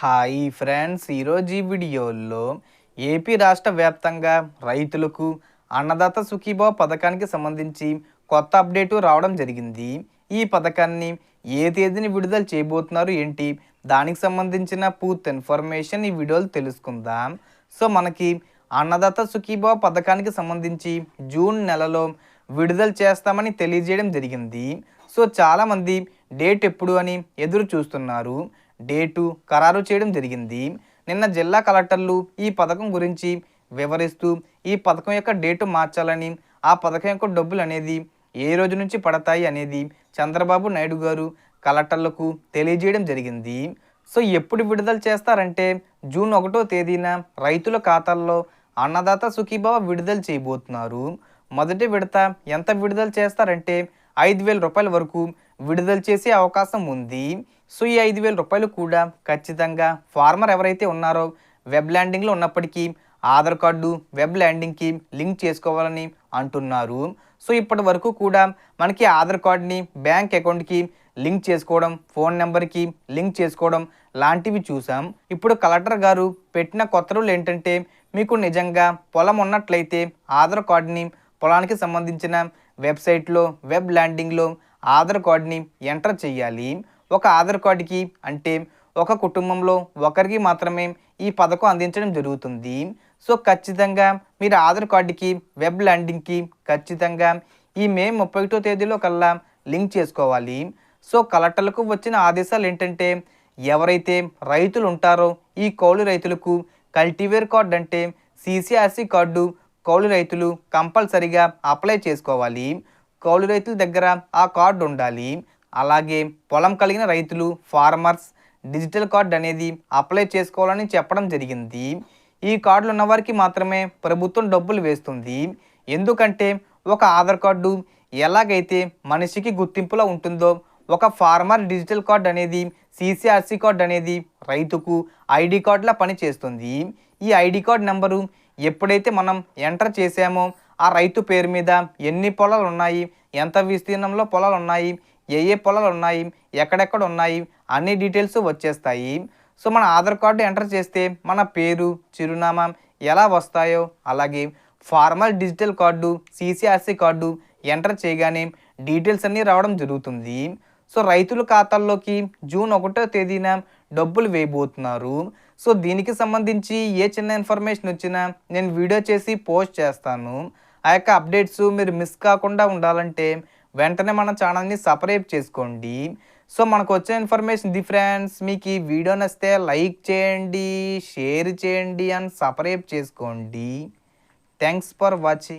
Hi friends ఈరోజు ఈ వీడియోలో ఏపీ రాష్ట్ర వ్యాప్తంగా రైతులకు అన్నదాత సుఖీభావ పథకానికి సంబంధించి కొత్త అప్డేటు రావడం జరిగింది. ఈ పథకాన్ని ఏ తేదీని విడుదల చేయబోతున్నారు ఏంటి? దానికి సంబంధించిన పూర్తి ఇన్ఫర్మేషన్ ఈ వీడియోలో తెలుసుకుందాం. సో మనకి అన్నదాత సుఖీభావ పథకానికి సంబంధించి జూన్ నెలలో విడుదల చేస్తామని తెలియజేయడం జరిగింది. సో చాలామంది డేట్ ఎప్పుడు అని ఎదురు చూస్తున్నారు. డేటు ఖరారు చేయడం జరిగింది. నిన్న జిల్లా కలెక్టర్లు ఈ పథకం గురించి వివరిస్తూ ఈ పథకం యొక్క డేటు మార్చాలని ఆ పథకం యొక్క డబ్బులు అనేది ఏ రోజు నుంచి పడతాయి అనేది చంద్రబాబు నాయుడు గారు కలెక్టర్లకు తెలియజేయడం జరిగింది. సో ఎప్పుడు విడుదల చేస్తారంటే జూన్ ఒకటో తేదీన రైతుల ఖాతాల్లో అన్నదాత సుఖీభావ విడుదల చేయబోతున్నారు. మొదటి విడత ఎంత విడుదల చేస్తారంటే ఐదు వేల రూపాయల వరకు విడుదల చేసే అవకాశం ఉంది. సో ఈ ఐదు వేల రూపాయలు కూడా ఖచ్చితంగా ఫార్మర్ ఎవరైతే ఉన్నారో వెబ్ ల్యాండింగ్లో ఉన్నప్పటికీ ఆధార్ కార్డు వెబ్ ల్యాండింగ్కి లింక్ చేసుకోవాలని అంటున్నారు. సో ఇప్పటి వరకు కూడా మనకి ఆధార్ కార్డ్ని బ్యాంక్ అకౌంట్కి లింక్ చేసుకోవడం ఫోన్ నెంబర్కి లింక్ చేసుకోవడం లాంటివి చూసాం. ఇప్పుడు కలెక్టర్ గారు పెట్టిన కొత్త రూల్ ఏంటంటే మీకు నిజంగా పొలం ఉన్నట్లయితే ఆధార్ కార్డుని పొలానికి సంబంధించిన వెబ్సైట్లో వెబ్ ల్యాండింగ్లో ఆధార్ కార్డ్ని ఎంటర్ చేయాలి. ఒక ఆధార్ కార్డుకి అంటే ఒక కుటుంబంలో ఒకరికి మాత్రమే ఈ పథకం అందించడం జరుగుతుంది. సో ఖచ్చితంగా మీరు ఆధార్ కార్డుకి వెబ్ ల్యాండింగ్కి ఖచ్చితంగా ఈ మే ముప్పై ఒకటో తేదీలో కల్లా లింక్ చేసుకోవాలి. సో కలెక్టర్లకు వచ్చిన ఆదేశాలు ఏంటంటే ఎవరైతే రైతులు ఉంటారో ఈ కౌలు రైతులకు కల్టివేర్ కార్డు అంటే సిసిఆర్సి కార్డు కౌలు రైతులు కంపల్సరిగా అప్లై చేసుకోవాలి. కౌలు రైతుల దగ్గర ఆ కార్డు ఉండాలి. అలాగే పొలం కలిగిన రైతులు ఫార్మర్స్ డిజిటల్ కార్డు అనేది అప్లై చేసుకోవాలని చెప్పడం జరిగింది. ఈ కార్డులు ఉన్నవారికి మాత్రమే ప్రభుత్వం డబ్బులు వేస్తుంది. ఎందుకంటే ఒక ఆధార్ కార్డు ఎలాగైతే మనిషికి గుర్తింపులో ఉంటుందో ఒక ఫార్మర్ డిజిటల్ కార్డ్ అనేది సిసిఆర్సి కార్డ్ అనేది రైతుకు ఐడి కార్డులా పనిచేస్తుంది. ఈ ఐడి కార్డ్ నెంబరు ఎప్పుడైతే మనం ఎంటర్ చేసామో ఆ రైతు పేరు మీద ఎన్ని పొలాలు ఉన్నాయి ఎంత విస్తీర్ణంలో పొలాలు ఉన్నాయి ఏ ఏ పొలాలు ఉన్నాయి ఎక్కడెక్కడ ఉన్నాయి అన్ని డీటెయిల్స్ వచ్చేస్తాయి. సో మన ఆధార్ కార్డు ఎంటర్ చేస్తే మన పేరు చిరునామా ఎలా వస్తాయో అలాగే formal digital card CCRC card enter చేయగానే డీటెయిల్స్ అన్నీ రావడం జరుగుతుంది. సో రైతుల ఖాతాల్లోకి జూన్ ఒకటో తేదీన డబ్బులు వేయబోతున్నారు. సో దీనికి సంబంధించి ఏ చిన్న ఇన్ఫర్మేషన్ వచ్చినా నేను వీడియో చేసి పోస్ట్ చేస్తాను. ఆ యొక్క అప్డేట్స్ మీరు మిస్ కాకుండా ఉండాలంటే వెంటనే మన ఛానల్ని సపరేట్ చేసుకోండి. సో మనకు వచ్చే ఇన్ఫర్మేషన్ డిఫరెన్స్ మీకు ఈ వీడియో నచ్చితే లైక్ చేయండి షేర్ చేయండి అండ్ సపరేట్ చేసుకోండి. Thanks for watching.